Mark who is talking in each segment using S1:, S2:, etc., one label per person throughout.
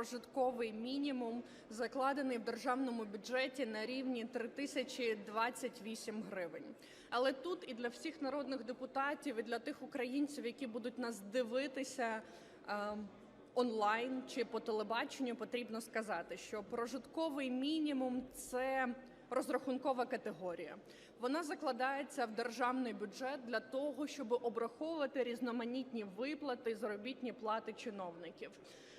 S1: прожитковий мінімум закладений в державному бюджеті на рівні 3028 гривень. Але тут і для всіх народних депутатів, і для тих українців, які будуть нас дивитися е, онлайн чи по телебаченню, потрібно сказати, що прожитковий мінімум це розрахункова категорія. Вона закладається в державний бюджет для того, щоб обраховувати різноманітні виплати, заробітні плати чиновників.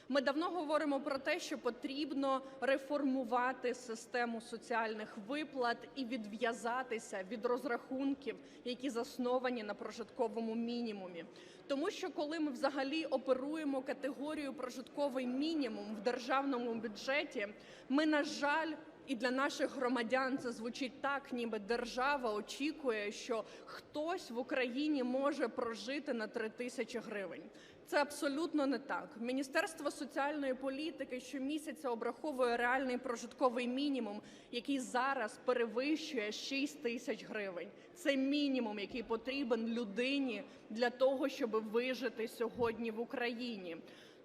S1: Ми давно говоримо про те, що потрібно реформувати систему соціальних виплат і відв'язатися від розрахунків, які засновані на прожитковому мінімумі. Тому що коли ми взагалі оперуємо категорію прожитковий мінімум в державному бюджеті, ми, на жаль, і для наших громадян це звучить так, ніби держава очікує, що хтось в Україні може прожити на 3 тисячі гривень. Це абсолютно не так. Міністерство соціальної політики щомісяця обраховує реальний прожитковий мінімум, який зараз перевищує 6 тисяч гривень. Це мінімум, який потрібен людині для того, щоб вижити сьогодні в Україні.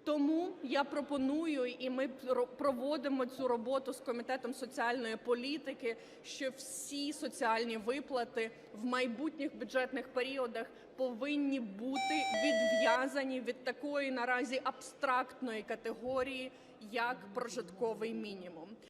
S1: Тому я пропоную, і ми про- проводимо цю роботу з комітетом соціальної політики, що всі соціальні виплати в майбутніх бюджетних періодах повинні бути відв'язані від такої наразі абстрактної категорії, як прожитковий мінімум.